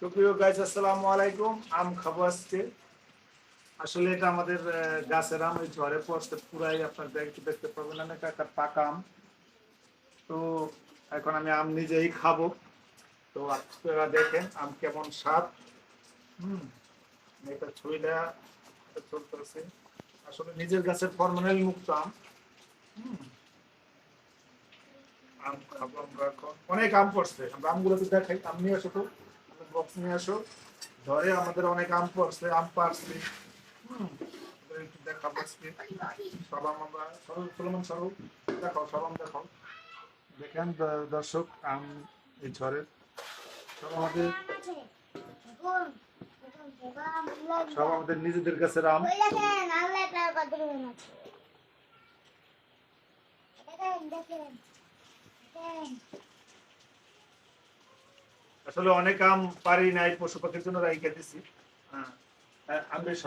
তো আম খাব আসলে এটা আমাদের গাছের আম ওই পুরাই। দেখতে পাবেন একটা পাকা আম। তো এখন আমি আম নিজেই খাব। তো দেখেন আম কেমন স্বাদ। হুম এটা চলতেছে আসলে নিজের গাছের ফরমালিন মুক্ত আম। হুম। অনেক আম পড়ছে। আমরা আমগুলো তো দেখাই, আম নিয়ে আসো তো। বক্স নিয়ে আসো। ধরে আমাদের অনেক আম পড়ছে, আম পারছে সব আম আমরা দেখাও দেখাও। দেখেন দর্শক, আম এই ঝড়ের সব আমাদের সব আমাদের নিজেদের কাছে আম। দেখেন। আসলে অনেক আম পারি নাই পশু পাখির জন্য হ্যাঁ। হ্যাঁ, আম বেশ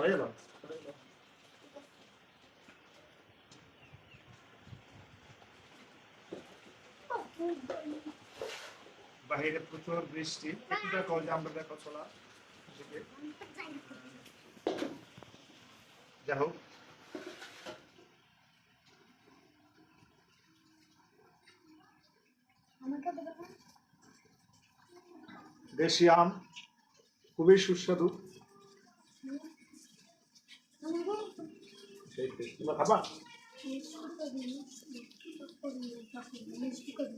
বাহিরে প্রচুর বৃষ্টি। আমরা এদিকে। হোক আমাকে দেবেন দেশি আম খুবই সুস্বাদু।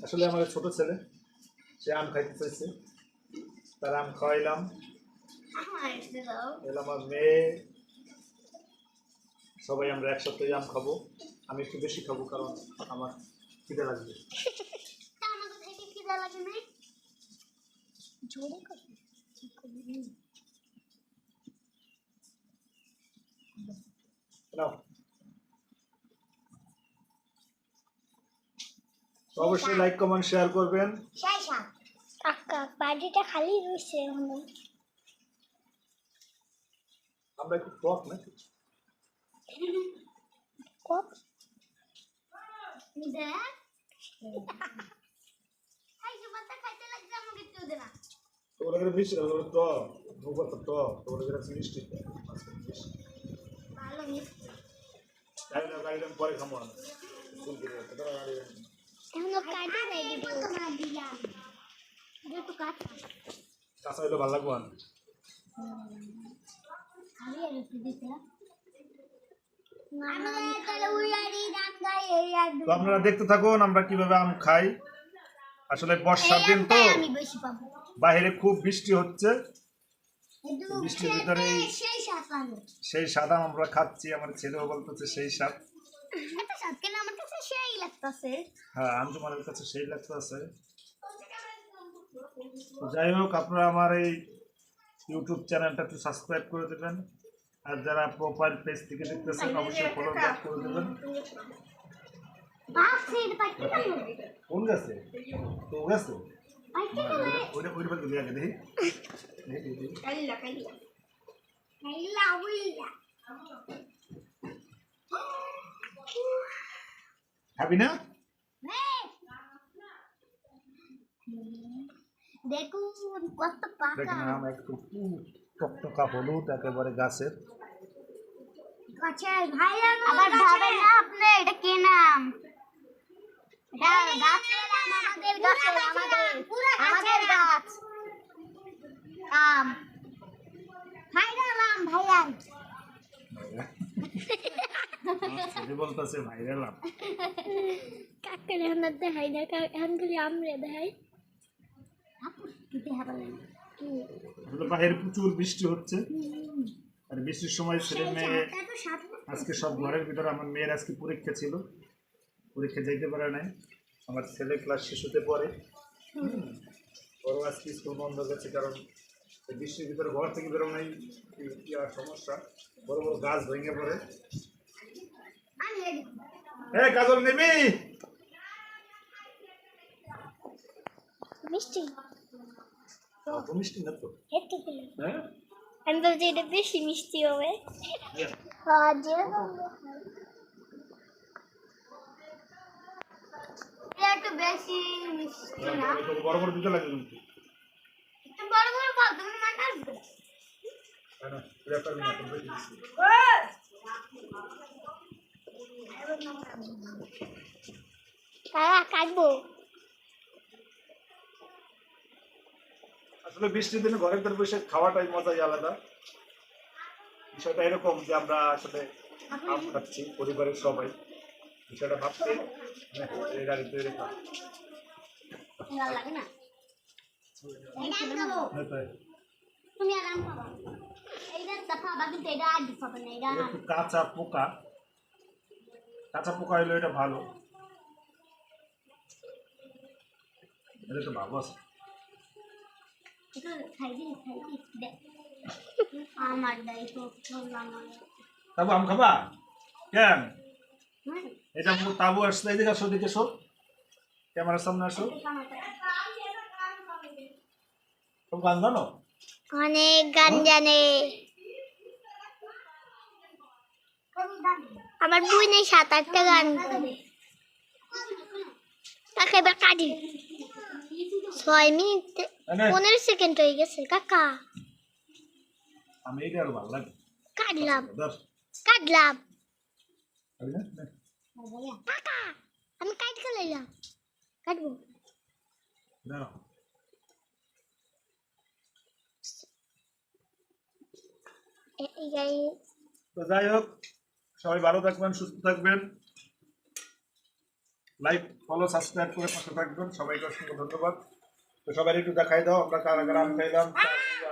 আসলে আমার ছোট ছেলে, সে আম খাইতে চাইছে। তার আম খাওয়াইলাম। এলাম আমার মেয়ে। সবাই আমরা একসাথে আম খাব। আমি একটু বেশি খাব কারণ আমার খিদে লাগবে। না জোরে অবশ্যই লাইক কমেন্ট শেয়ার করবেন। বাড়িটা খালি রয়েছে আমরা একটু টক নাকি? দেখ এই যে বাতা খাইতে লাগছে আমাকে একটু দে না করে মিষ্টি ওগুলো টক ভুগো তো তোমরা করে মিষ্টি ভালো মিষ্টি গাড়ি গাড়ি পরে খাব আমি ফুল করে তোমরা গাড়ি এখনও কাটে নাই ভিডিও তোমার দিলাম যেহেতু কাট কাঁচা হইলে ভালো লাগবো না আর দিতে তো আপনারা দেখতে থাকুন আমরা কীভাবে আম খাই। আসলে বর্ষার দিন তো আমি বেশি পাবো। বাইরে খুব বৃষ্টি হচ্ছে। বৃষ্টির ভিতরে সেই সাত সাদা আমরা খাচ্ছি আমার ছেলেও বলতেছে সেই স্বাদ। এত সাত কেন আমার কাছে সেই লাগতেছে। হ্যাঁ যাই হোক আপনারা আমার এই ইউটিউব চ্যানেলটা একটু সাবস্ক্রাইব করে দেবেন। আর যারা প্রোফাইল পেজ থেকে দেখতেছেন অবশ্যই ফলো করে দেবেন। কোন গেছে? তো গেছে? ওইটা ওইটা বলতে দিয়ে আগে দেখি। দেখি, দেখি। কাইলা কাইলা কাইলা উইলা খাবি না? দেখুন কত পাকা। আম একটু টকটকা হলুদ একেবারে গাছের। গাছের ভাই আবার ভাবেন না আপনি এটা কে নাম এটা প্রচুর বৃষ্টি হচ্ছে আর বৃষ্টির সময় ছেলে মেয়ে আজকে সব ঘরের ভিতরে আমার মেয়ের আজকে পরীক্ষা ছিল। পরীক্ষা যাইতে পারে নাই। আমার ছেলে ক্লাস শিশুতে পড়ে বড় আজকে স্কুল বন্ধ গেছে কারণ এই বৃষ্টির ভিতরে ঘর থেকে বেরোনোই কি আর সমস্যা। বড় বড় গাছ ভেঙে পড়ে। হ্যাঁ কাজল নেবি মিষ্টি? মিষ্টি না তো। হ্যাঁ? আমি ভাবছি এটা বেশি মিষ্টি হবে। একটু বেশি মিষ্টি না। বড় বড় দুটো লাগে কিন্তু। তাই না? এটা না, তুমি দিচ্ছি। কাটবো। আসলে বৃষ্টির দিনে ঘরের ভিতরে বসে খাওয়াটাই মজাই আলাদা। বিষয়টা এরকম যে আমরা আসলে আম খাচ্ছি পরিবারের সবাই। বিষয়টা গাড়িতে রেখা ভালো লাগে না? কাঁচা পোকা। কাঁচা পোকা হইল এটা ভালো। এটা তো ভালো আছে। আমার আম খাবা? কেন? এটা তাবু আসছে এদিকে আসো এদিকে এসো ক্যামেরার সামনে আসো। তুমি গান জানো? অনেক গান জানে। আমার বই নেই সাত আটটা গান। কাকা এবার কাটি। ছয় মিনিট পনেরো সেকেন্ড হয়ে গেছে কাকা। আমি এটা আরও ভালো লাগে। কাটলাম। কাটলাম। কাকা আমি কাট খেলাইলাম কাটবো দাঁড়াও। তো যাই হোক সবাই ভালো থাকবেন সুস্থ থাকবেন লাইক ফলো সাবস্ক্রাইব করে পাশে থাকবেন সবাইকে অসংখ্য ধন্যবাদ তো সবাই একটু দেখাই দাও আমরা কারা কারা আম খাইলাম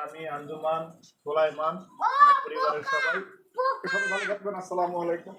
আমি আঞ্জুমান সোলাইমান পরিবারের সবাই সবাই ভালো থাকবেন আসসালামু আলাইকুম